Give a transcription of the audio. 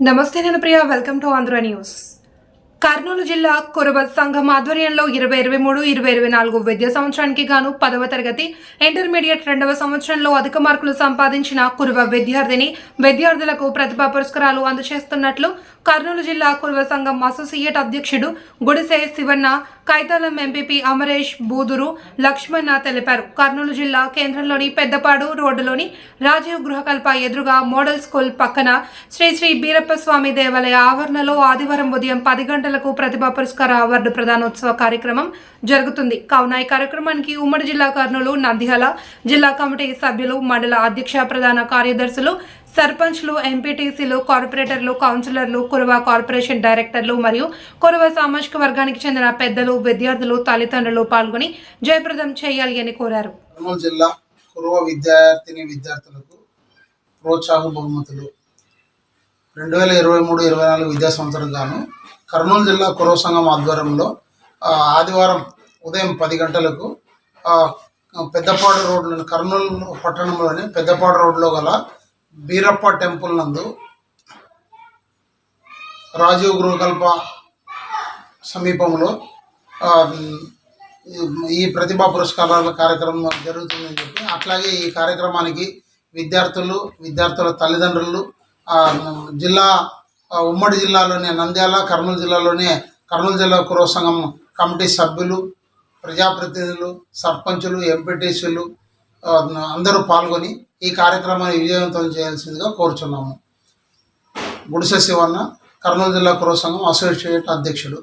నమస్తే నేను Priya welcome to Andhra news Kurnool జిల్లా కురబత్ సంఘం ఆధ్వర్యంలో ఇరవై ఇరవై మూడు ఇరవై ఇరవై నాలుగు విద్యా సంవత్సరానికి గాను పదవ తరగతి ఇంటర్మీడియట్ రెండవ సంవత్సరంలో అధిక మార్కులు సంపాదించిన కురువ విద్యార్థిని విద్యార్థులకు ప్రతిభా పురస్కారాలు అందజేస్తున్నట్లు కర్నూలు జిల్లా కురువ సంఘం అసోసియేట్ అధ్యక్షుడు గుడిసే శివన్న కైతాలం ఎంపీపీ అమరేష్ బూదురు లక్ష్మణ తెలిపారు. కర్నూలు జిల్లా కేంద్రంలోని పెద్దపాడు రోడ్డులోని రాజీవ్ గృహకల్ప ఎదురుగా మోడల్ స్కూల్ పక్కన శ్రీ శ్రీ బీరప్ప స్వామి దేవాలయ ఆవరణలో ఆదివారం ఉదయం పది గంటల గంటలకు ప్రతిభా పురస్కార అవార్డు ప్రదానోత్సవ కార్యక్రమం జరుగుతుంది. కావున ఈ కార్యక్రమానికి ఉమ్మడి జిల్లా కర్నూలు నంద్యాల జిల్లా కమిటీ సభ్యులు మండల అధ్యక్ష ప్రధాన కార్యదర్శులు సర్పంచ్లు ఎంపీటీసీలు కార్పొరేటర్లు కౌన్సిలర్లు కురవ కార్పొరేషన్ డైరెక్టర్లు మరియు కురవ సామాజిక వర్గానికి చెందిన పెద్దలు విద్యార్థులు తల్లిదండ్రులు పాల్గొని జయప్రదం చేయాలి అని కోరారు. కర్నూలు జిల్లా విద్యార్థిని విద్యార్థులకు ప్రోత్సాహ బహుమతులు. రెండు వేల ఇరవై మూడు ఇరవై నాలుగు విద్యా సంవత్సరం గాను కర్నూలు జిల్లా కురవ సంఘం ఆధ్వర్యంలో ఆదివారం ఉదయం పది గంటలకు పెద్దపాడు రోడ్లోని కర్నూలు పట్టణంలోని పెద్దపాడు రోడ్లో గల బీరప్ప టెంపుల్ నందు రాజీవ్ గృహకల్ప సమీపంలో ఈ- ప్రతిభా పురస్కారాల కార్యక్రమం జరుగుతుందని చెప్పి అట్లాగే ఈ కార్యక్రమానికి విద్యార్థులు విద్యార్థుల తల్లిదండ్రులు జిల్లా ఉమ్మడి జిల్లాలోనే నంద్యాల కర్నూలు జిల్లాలోనే కర్నూలు జిల్లా కురవ సంఘం కమిటీ సభ్యులు ప్రజాప్రతినిధులు సర్పంచులు ఎంపీటీసీలు అందరూ పాల్గొని ఈ కార్యక్రమాన్ని విజయవంతం చేయాల్సిందిగా కోరుచున్నాము. గుడిసె శివన్న కర్నూలు జిల్లా కురవ సంఘం అసోసియేట్ అధ్యక్షుడు.